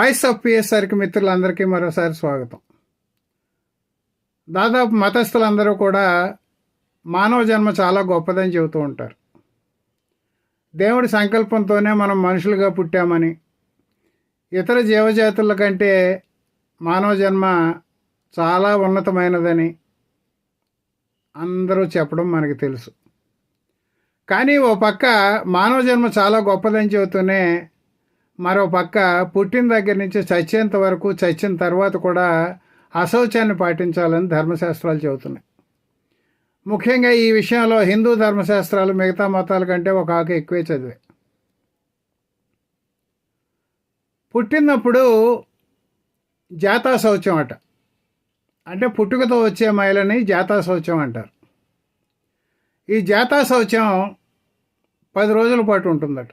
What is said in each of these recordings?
Spice of పిఎస్ఆర్కి మిత్రులందరికీ మరోసారి స్వాగతం. దాదాపు మతస్థులందరూ కూడా మానవ జన్మ చాలా గొప్పదని చెబుతూ ఉంటారు. దేవుడి సంకల్పంతోనే మనం మనుషులుగా పుట్టామని ఇతర జీవజాతుల కంటే మానవ జన్మ చాలా ఉన్నతమైనదని అందరూ చెప్పడం మనకి తెలుసు. కానీ ఓ పక్క మానవ జన్మ చాలా గొప్పదని చెబుతూనే మరో పక్క పుట్టిన దగ్గర నుంచి చచ్చేంత వరకు చచ్చిన తర్వాత కూడా అశౌచాన్ని పాటించాలని ధర్మశాస్త్రాలు చెబుతున్నాయి. ముఖ్యంగా ఈ విషయంలో హిందూ ధర్మశాస్త్రాలు మిగతా మతాల కంటే ఒక ఆకు ఎక్కువే చదివే. పుట్టినప్పుడు జాతా శౌచం అట. అంటే పుట్టుకతో వచ్చే మహిళని జాతా శౌచం అంటారు. ఈ జాతా శౌచం పది రోజుల పాటు ఉంటుందట.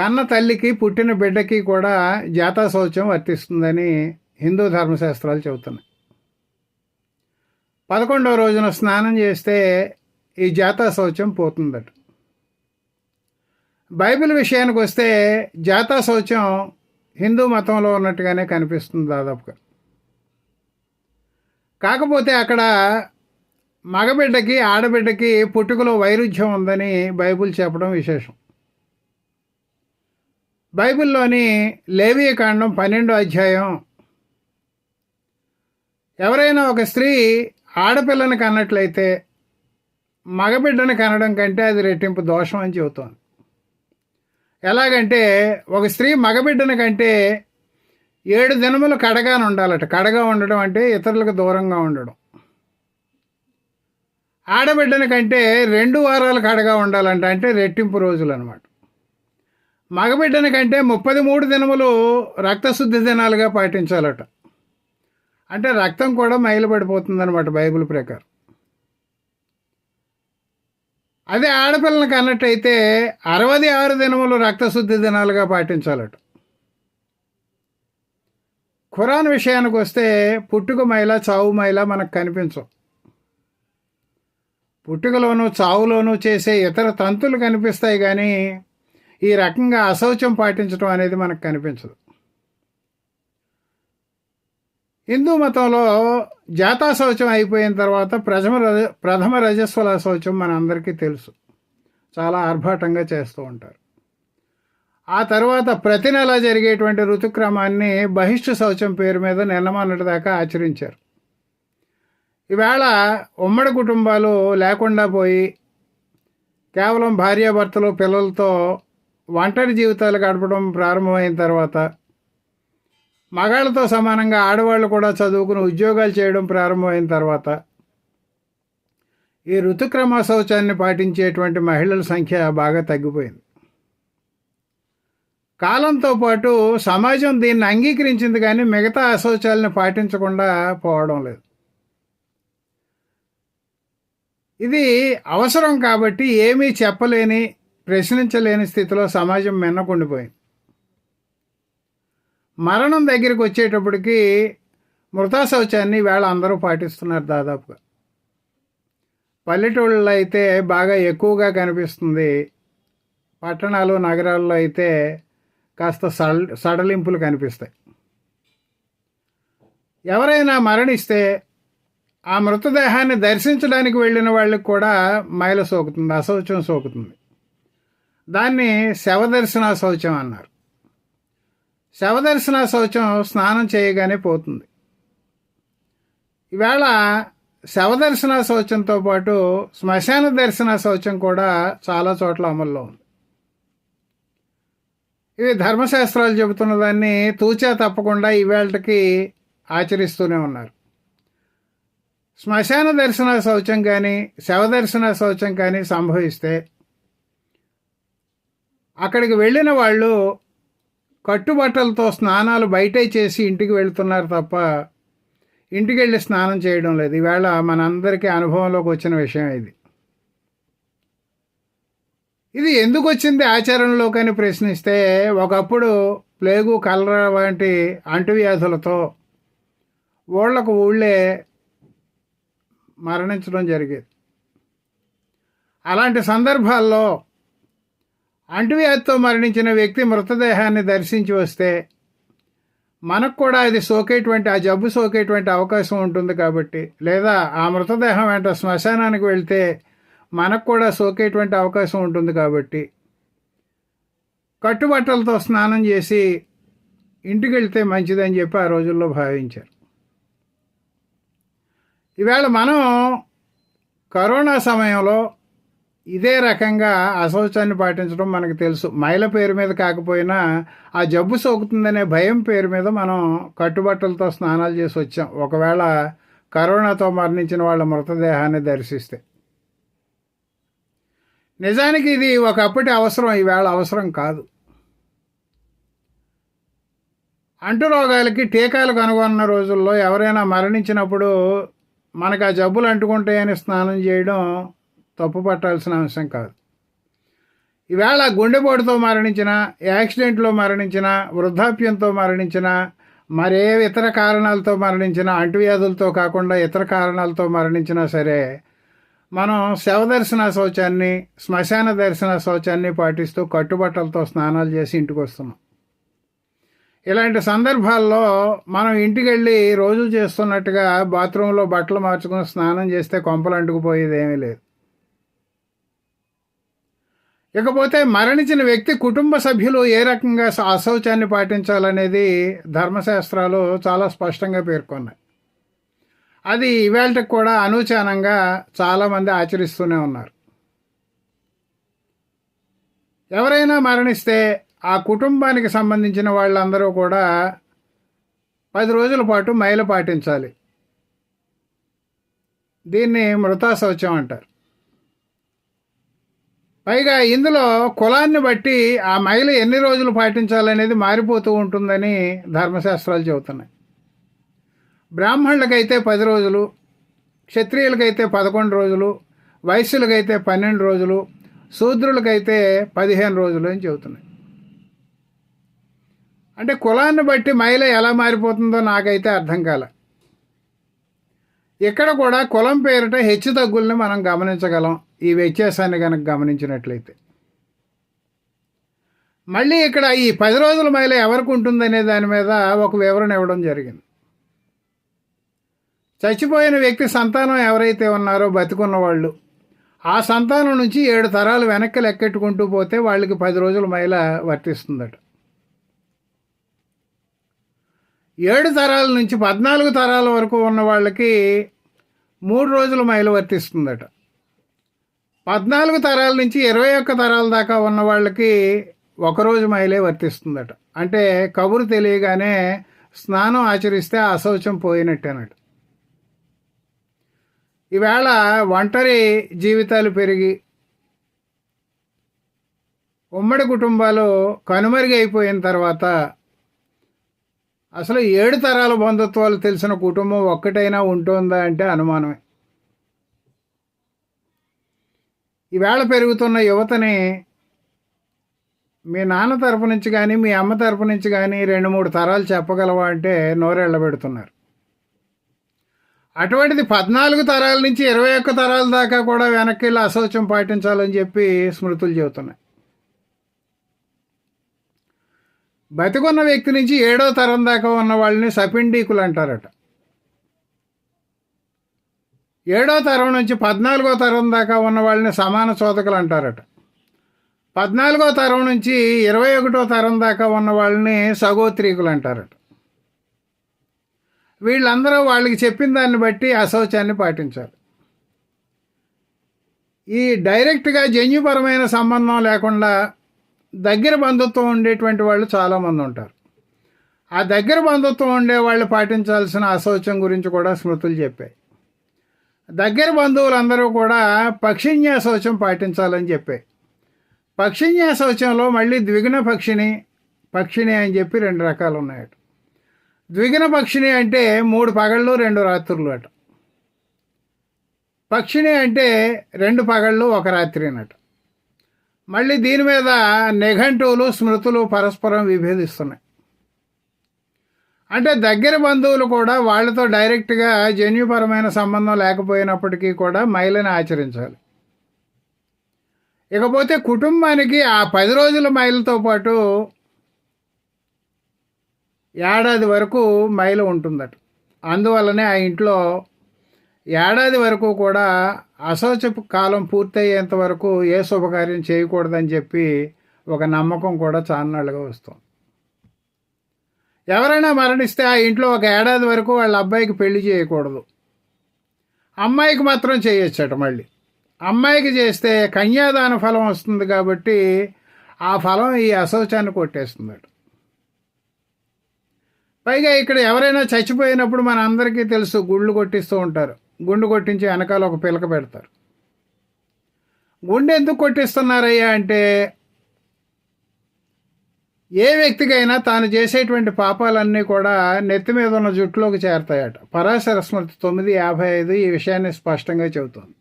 కన్న తల్లికి పుట్టిన బిడ్డకి కూడా జాతా శౌచం వర్తిస్తుందని హిందూ ధర్మశాస్త్రాలు చెబుతున్నాయి. పదకొండవ రోజున స్నానం చేస్తే ఈ జాతా శౌచం పోతుందట. బైబిల్ విషయానికి వస్తే జాతా శౌచం హిందూ మతంలో ఉన్నట్టుగానే కనిపిస్తుంది దాదాపుగా. కాకపోతే అక్కడ మగబిడ్డకి ఆడబిడ్డకి పుట్టుకలో వైరుధ్యం ఉందని బైబిల్ చెప్పడం విశేషం. బైబిల్లోని లేవీయకాండం పన్నెండో అధ్యాయం. ఎవరైనా ఒక స్త్రీ ఆడపిల్లని కన్నట్లయితే మగబిడ్డను కనడం కంటే అది రెట్టింపు దోషం అని చెబుతోంది. ఎలాగంటే ఒక స్త్రీ మగబిడ్డని కంటే ఏడు దినములు కడగాను ఉండాలట. కడగా ఉండడం అంటే ఇతరులకు దూరంగా ఉండడం. ఆడబిడ్డని కంటే రెండు వారాలు కడగా ఉండాలంట అంటే రెట్టింపు రోజులు అనమాట మగబిడ్డని కంటే ముప్పది మూడు దినములు రక్తశుద్ధి దినాలుగా పాటించాలట. అంటే రక్తం కూడా మైలుపడిపోతుంది అనమాట బైబిల్ ప్రకారం. అదే ఆడపిల్లని కన్నట్టయితే అరవై ఆరు దినములు రక్తశుద్ధి దినాలుగా పాటించాలట. ఖురాన్ విషయానికి వస్తే పుట్టుక మైల చావు మైల మనకు కనిపించవు. పుట్టుకలోనూ చావులోనూ చేసే ఇతర తంతులు కనిపిస్తాయి కానీ ఈ రకంగా అశౌచం పాటించడం అనేది మనకు కనిపించదు. హిందూ మతంలో జాతా శౌచం అయిపోయిన తర్వాత ప్రథమ రజ ప్రథమ రజస్వల శౌచం మన అందరికీ తెలుసు. చాలా ఆర్భాటంగా చేస్తూ ఉంటారు. ఆ తర్వాత ప్రతి నెల జరిగేటువంటి ఋతుక్రమాన్ని బహిష్ఠ శౌచం పేరు మీద నిన్నమన్నటి దాకా ఆచరించారు. ఈవేళ ఉమ్మడి కుటుంబాలు లేకుండా పోయి కేవలం భార్యాభర్తలు పిల్లలతో ఒంటరి జీవితాలు గడపడం ప్రారంభమైన తర్వాత మగాళ్ళతో సమానంగా ఆడవాళ్ళు కూడా చదువుకుని ఉద్యోగాలు చేయడం ప్రారంభమైన తర్వాత ఈ ఋతుక్రమ శౌచాన్ని పాటించేటువంటి మహిళల సంఖ్య బాగా తగ్గిపోయింది. కాలంతో పాటు సమాజం దీన్ని అంగీకరించింది కానీ మిగతా అశౌచాలను పాటించకుండా పోవడం లేదు. ఇది అవసరం కాబట్టి ఏమీ చెప్పలేని ప్రశ్నించలేని స్థితిలో సమాజం మెన్నకుండిపోయింది మరణం దగ్గరికి వచ్చేటప్పటికి మృతా శౌచాన్ని వేళ అందరూ పాటిస్తున్నారు దాదాపుగా. పల్లెటూళ్ళలో అయితే బాగా ఎక్కువగా కనిపిస్తుంది. పట్టణాలు నగరాల్లో అయితే కాస్త సడ సడలింపులు కనిపిస్తాయి. ఎవరైనా మరణిస్తే ఆ మృతదేహాన్ని దర్శించడానికి వెళ్ళిన వాళ్ళకి కూడా మైల సోకుతుంది అశౌచం సోకుతుంది. దాన్ని శవదర్శన శౌచం అన్నారు. శవదర్శన శౌచం స్నానం చేయగానే పోతుంది. ఈవేళ శవదర్శన శౌచంతో పాటు శ్మశాన దర్శన శౌచం కూడా చాలా చోట్ల అమల్లో ఉంది. ఇవి ధర్మశాస్త్రాలు చెబుతున్న దాన్ని తూచా తప్పకుండా ఈవేళకి ఆచరిస్తూనే ఉన్నారు. శ్మశాన దర్శన శౌచం కానీ శవదర్శన శౌచం కానీ సంభవిస్తే అక్కడికి వెళ్ళిన వాళ్ళు కట్టుబట్టలతో స్నానాలు బయటే చేసి ఇంటికి వెళుతున్నారు తప్ప ఇంటికి వెళ్ళి స్నానం చేయడం లేదు. ఈవేళ మనందరికీ అనుభవంలోకి వచ్చిన విషయం ఇది. ఇది ఎందుకు వచ్చింది ఆచరణలోకని ప్రశ్నిస్తే ఒకప్పుడు ప్లేగు కలరా వంటి అంటువ్యాధులతో ఊళ్ళకు ఊళ్ళే మరణించడం జరిగేది. అలాంటి సందర్భాల్లో అంటువ్యాధితో మరణించిన వ్యక్తి మృతదేహాన్ని దర్శించి వస్తే మనకు కూడా అది సోకేటువంటి ఆ జబ్బు సోకేటువంటి అవకాశం ఉంటుంది కాబట్టి లేదా ఆ మృతదేహం వెంట శ్మశానానికి వెళ్తే మనకు కూడా సోకేటువంటి అవకాశం ఉంటుంది కాబట్టి కట్టుబట్టలతో స్నానం చేసి ఇంటికి వెళ్తే మంచిదని చెప్పి ఆ రోజుల్లో భావించారు. ఈవేళ మనం కరోనా సమయంలో ఇదే రకంగా అశౌచాన్ని పాటించడం మనకు తెలుసు. మైల పేరు మీద కాకపోయినా ఆ జబ్బు సోకుతుందనే భయం పేరు మీద మనం కట్టుబట్టలతో స్నానాలు చేసి వచ్చాం. ఒకవేళ కరోనాతో మరణించిన వాళ్ళ మృతదేహాన్ని దర్శిస్తే. నిజానికి ఇది ఒకప్పటి అవసరం ఈవేళ అవసరం కాదు. అంటు రోగాలకి టీకాలు కనుగొన్న రోజుల్లో ఎవరైనా మరణించినప్పుడు మనకు ఆ జబ్బులు అంటుకుంటాయని స్నానం చేయడం తప్పు పట్టాల్సిన అంశం కాదు. ఈవేళ గుండెపోటుతో మరణించిన యాక్సిడెంట్లో మరణించిన వృద్ధాప్యంతో మరణించిన మరే ఇతర కారణాలతో మరణించిన అంటువ్యాధులతో కాకుండా ఇతర కారణాలతో మరణించినా సరే మనం శవ దర్శన శౌచాన్ని శ్మశాన దర్శన శౌచాన్ని పాటిస్తూ కట్టుబట్టలతో స్నానాలు చేసి ఇంటికి వస్తున్నాం ఇలాంటి సందర్భాల్లో మనం ఇంటికి వెళ్ళి రోజు చేస్తున్నట్టుగా బాత్రూంలో బట్టలు మార్చుకుని స్నానం చేస్తే కొంపలు అంటుకుపోయేది ఏమీ లేదు. ఇకపోతే మరణించిన వ్యక్తి కుటుంబ సభ్యులు ఏ రకంగా అశౌచాన్ని పాటించాలనేది ధర్మశాస్త్రాలు చాలా స్పష్టంగా పేర్కొన్నాయి. అది ఇవాళకి కూడా అనూచానంగా చాలామంది ఆచరిస్తూనే ఉన్నారు. ఎవరైనా మరణిస్తే ఆ కుటుంబానికి సంబంధించిన వాళ్ళందరూ కూడా పది రోజుల పాటు మైలు పాటించాలి. దీన్ని మృతాశౌచం అంటారు. పైగా ఇందులో కులాన్ని బట్టి ఆ మైలు ఎన్ని రోజులు పాటించాలనేది మారిపోతూ ఉంటుందని ధర్మశాస్త్రాలు చెబుతున్నాయి. బ్రాహ్మణులకైతే పది రోజులు క్షత్రియులకైతే పదకొండు రోజులు వైశ్యులకైతే పన్నెండు రోజులు శూద్రులకైతే పదిహేను రోజులు అని చెబుతున్నాయి. అంటే కులాన్ని బట్టి మహిళ ఎలా మారిపోతుందో నాకైతే అర్థం కాలే. ఇక్కడ కూడా కులం పేరిట హెచ్చు తగ్గుల్ని మనం గమనించగలం. ఈ వ్యత్యాసాన్ని కనుక గమనించినట్లయితే. మళ్ళీ ఇక్కడ ఈ పది రోజుల మహిళ ఎవరికి ఉంటుందనే దాని మీద ఒక వివరణ ఇవ్వడం జరిగింది. చచ్చిపోయిన వ్యక్తి సంతానం ఎవరైతే ఉన్నారో బతికున్న వాళ్ళు ఆ సంతానం నుంచి ఏడు తరాలు వెనక్కి లెక్కెట్టుకుంటూ పోతే వాళ్ళకి పది రోజుల మహిళ వర్తిస్తుందట. ఏడు తరాల నుంచి పద్నాలుగు తరాల వరకు ఉన్న వాళ్ళకి మూడు రోజులు మైలు వర్తిస్తుందట. పద్నాలుగు తరాల నుంచి ఇరవై ఒక్క తరాల దాకా ఉన్న వాళ్ళకి ఒకరోజు మైలే వర్తిస్తుందట. అంటే కబురు తెలియగానే స్నానం ఆచరిస్తే అశౌచం పోయినట్టేనట. ఈవేళ ఒంటరి జీవితాలు పెరిగి ఉమ్మడి కుటుంబాలు కనుమరుగైపోయిన తర్వాత అసలు ఏడు తరాల బంధుత్వాలు తెలిసిన కుటుంబం ఒక్కటైనా ఉంటుందా అంటే అనుమానమే. ఈవేళ పెరుగుతున్న యువతని మీ నాన్న తరపు నుంచి కానీ మీ అమ్మ తరపు నుంచి కానీ రెండు మూడు తరాలు చెప్పగలవా అంటే నోరెళ్ళబెడుతున్నారు అటువంటిది పద్నాలుగు తరాల నుంచి ఇరవై ఒక్క తరాల దాకా కూడా వెనక్కి వెళ్ళి అశౌచం పాటించాలని చెప్పి స్మృతులు చెబుతున్నాయి. బతికున్న వ్యక్తి నుంచి ఏడో తరం దాకా ఉన్న వాళ్ళని సపిండీకులు అంటారట. ఏడో తరం నుంచి పద్నాలుగో తరం దాకా ఉన్న వాళ్ళని సమాన చోదకులు అంటారట. పద్నాలుగో తరం నుంచి ఇరవై ఒకటో తరం దాకా ఉన్న వాళ్ళని సగోత్రీకులు అంటారట. వీళ్ళందరూ వాళ్ళకి చెప్పిన దాన్ని బట్టి అశౌచాన్ని పాటించాలి. ఈ డైరెక్ట్గా జన్యుపరమైన సంబంధం లేకుండా దగ్గర బంధుత్వం ఉండేటువంటి వాళ్ళు చాలామంది ఉంటారు. ఆ దగ్గర బంధుత్వం ఉండే వాళ్ళు పాటించాల్సిన అశౌచం గురించి కూడా స్మృతులు చెప్పాయి. దగ్గర బంధువులందరూ కూడా పక్షిన్యా శౌచం పాటించాలని చెప్పాయి. పక్షిన్యా శౌచంలో మళ్ళీ ద్విగుణ పక్షిని పక్షిని అని చెప్పి రెండు రకాలు ఉన్నాయట. ద్విగుణ పక్షిని అంటే మూడు పగళ్ళు రెండు రాత్రులు అట. పక్షిని అంటే రెండు పగళ్ళు ఒక రాత్రి అన్నట్టు. మళ్ళీ దీని మీద నిఘంటువులు స్మృతులు పరస్పరం విభేదిస్తున్నాయి. అంటే దగ్గర బంధువులు కూడా వాళ్ళతో డైరెక్ట్గా జన్యుపరమైన సంబంధం లేకపోయినప్పటికీ కూడా మహిళని ఆచరించాలి. ఇకపోతే కుటుంబానికి ఆ పది రోజుల మైలుతో పాటు ఏడాది వరకు మైలు ఉంటుందట. అందువల్లనే ఆ ఇంట్లో ఏడాది వరకు కూడా అశౌచపు కాలం పూర్తయ్యేంత వరకు ఏ శుభకార్యం చేయకూడదని చెప్పి ఒక నమ్మకం కూడా చాన్నాళ్ళుగా వస్తుంది. ఎవరైనా మరణిస్తే ఆ ఇంట్లో ఒక ఏడాది వరకు వాళ్ళ అబ్బాయికి పెళ్ళి చేయకూడదు. అమ్మాయికి మాత్రం చేయొచ్చట మళ్ళీ. అమ్మాయికి చేస్తే కన్యాదాన ఫలం వస్తుంది కాబట్టి ఆ ఫలం ఈ అశౌచాన్ని కొట్టేస్తుందట. పైగా ఇక్కడ ఎవరైనా చచ్చిపోయినప్పుడు మన అందరికీ తెలుసు గుళ్ళు కొట్టిస్తూ ఉంటారు. గుండు కొట్టించి వెనకాల ఒక పిలక పెడతారు. గుండె ఎందుకు కొట్టిస్తున్నారయ్యా అంటే ఏ వ్యక్తికైనా తాను చేసేటువంటి పాపాలన్నీ కూడా నెత్తి మీద ఉన్న జుట్టులోకి చేరతాయట. పరాశర స్మృతి తొమ్మిది యాభై ఐదు ఈ విషయాన్ని స్పష్టంగా చెబుతుంది.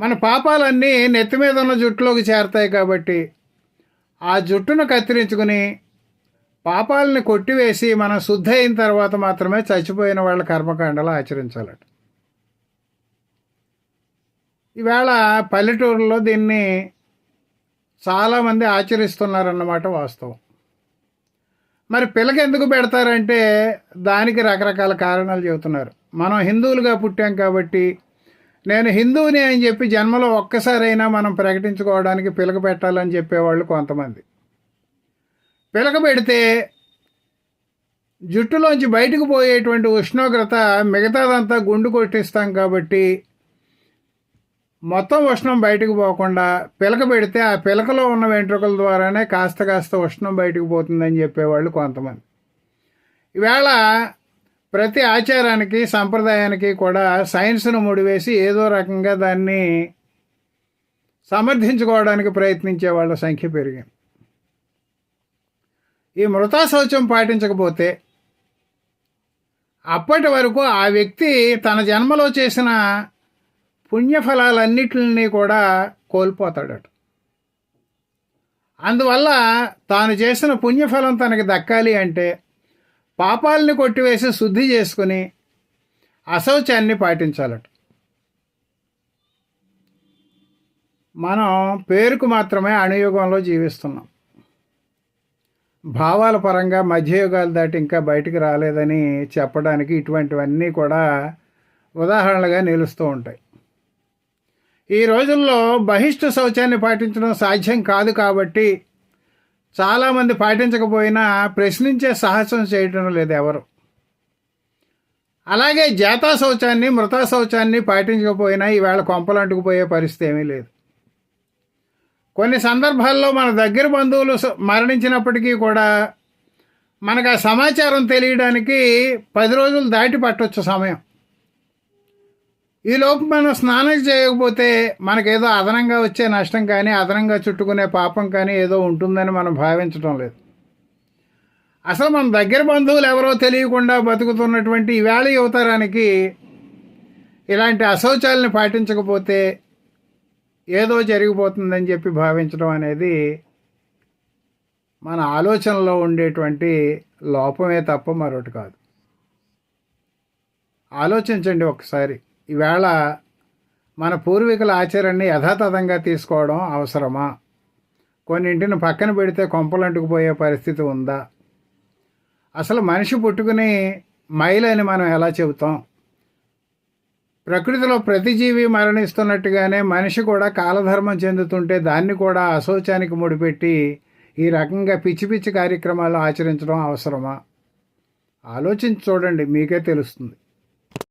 మన పాపాలన్నీ నెత్తి మీద ఉన్న జుట్టులోకి చేరతాయి కాబట్టి ఆ జుట్టును కత్తిరించుకుని పాపాలని కొట్టివేసి మనం శుద్ధ అయిన తర్వాత మాత్రమే చచ్చిపోయిన వాళ్ళ కర్మకాండలు ఆచరించాలట ఈవేళ పల్లెటూరులో దీన్ని చాలామంది ఆచరిస్తున్నారన్నమాట వాస్తవం. మరి పిల్లకి ఎందుకు పెడతారంటే దానికి రకరకాల కారణాలు చెబుతున్నారు. మనం హిందువులుగా పుట్టాం కాబట్టి నేను హిందువుని అని చెప్పి జన్మలో ఒక్కసారైనా మనం ప్రకటించుకోవడానికి పిలక పెట్టాలని చెప్పేవాళ్ళు కొంతమంది. పిలకబెడితే జుట్టులోంచి బయటకు పోయేటువంటి ఉష్ణోగ్రత మిగతాదంతా గుండు కొట్టిస్తాం కాబట్టి మొత్తం ఉష్ణం బయటకు పోకుండా పిలక పెడితే ఆ పిలకలో ఉన్న వెంట్రుకల ద్వారానే కాస్త కాస్త ఉష్ణం బయటకు పోతుందని చెప్పేవాళ్ళు కొంతమంది. ఈవేళ ప్రతి ఆచారానికి సంప్రదాయానికి కూడా సైన్స్ను ముడివేసి ఏదో రకంగా దాన్ని సమర్థించుకోవడానికి ప్రయత్నించే వాళ్ళ సంఖ్య పెరిగింది. ఈ మృతా శౌచం పాటించకపోతే అప్పటి వరకు ఆ వ్యక్తి తన జన్మలో చేసిన పుణ్యఫలాలన్నిటిని కూడా కోల్పోతాడట. అందువల్ల తాను చేసిన పుణ్యఫలం తనకి దక్కాలి అంటే పాపాలని కొట్టివేసి శుద్ధి చేసుకుని అశౌచాన్ని పాటించాలట. మనం పేరుకు మాత్రమే అణుయుగంలో జీవిస్తున్నాం. భావాల పరంగా మధ్యయుగాలు దాటి ఇంకా బయటికి రాలేదని చెప్పడానికి ఇటువంటివన్నీ కూడా ఉదాహరణలుగా నిలుస్తూ ఉంటాయి. ఈ రోజుల్లో బహిష్ఠ శౌచాన్ని పాటించడం సాధ్యం కాదు కాబట్టి చాలామంది పాటించకపోయినా ప్రశ్నించే సాహసం చేయటం లేదు ఎవరు. అలాగే జాతా శౌచాన్ని మృతా శౌచాన్ని పాటించకపోయినా ఈవేళ కొంపలంటుకుపోయే పరిస్థితి ఏమీ లేదు. కొన్ని సందర్భాల్లో మన దగ్గర బంధువులు మరణించినప్పటికీ కూడా మనకు ఆ సమాచారం తెలియడానికి పది రోజులు దాటి పట్టవచ్చు సమయం. ఈలోపు మనం స్నానం చేయకపోతే మనకేదో అదనంగా వచ్చే నష్టం కానీ అదనంగా చుట్టుకునే పాపం కానీ ఏదో ఉంటుందని మనం భావించడం లేదు. అసలు మన దగ్గర బంధువులు ఎవరో తెలియకుండా బతుకుతున్నటువంటి ఈవేళ యువతరానికి ఇలాంటి అశౌచాలని పాటించకపోతే ఏదో జరిగిపోతుందని చెప్పి భావించడం అనేది మన ఆలోచనలో ఉండేటువంటి లోపమే తప్ప మరొకటి కాదు. ఆలోచించండి ఒకసారి. ఈవేళ మన పూర్వీకుల ఆచరణని యథాతథంగా తీసుకోవడం అవసరమా? కొన్నింటిని పక్కన పెడితే కొంపలంటుకుపోయే పరిస్థితి ఉందా? అసలు మనిషి పుట్టుకుని మైలని మనం ఎలా చెబుతాం? ప్రకృతిలో ప్రతి జీవి మరణిస్తున్నట్టుగానే మనిషి కూడా కాలధర్మం చెందుతుంటే దాన్ని కూడా అశౌచానికి ముడిపెట్టి ఈ రకంగా పిచ్చి పిచ్చి కార్యక్రమాలు ఆచరించడం అవసరమా? ఆలోచించి చూడండి మీకే తెలుస్తుంది.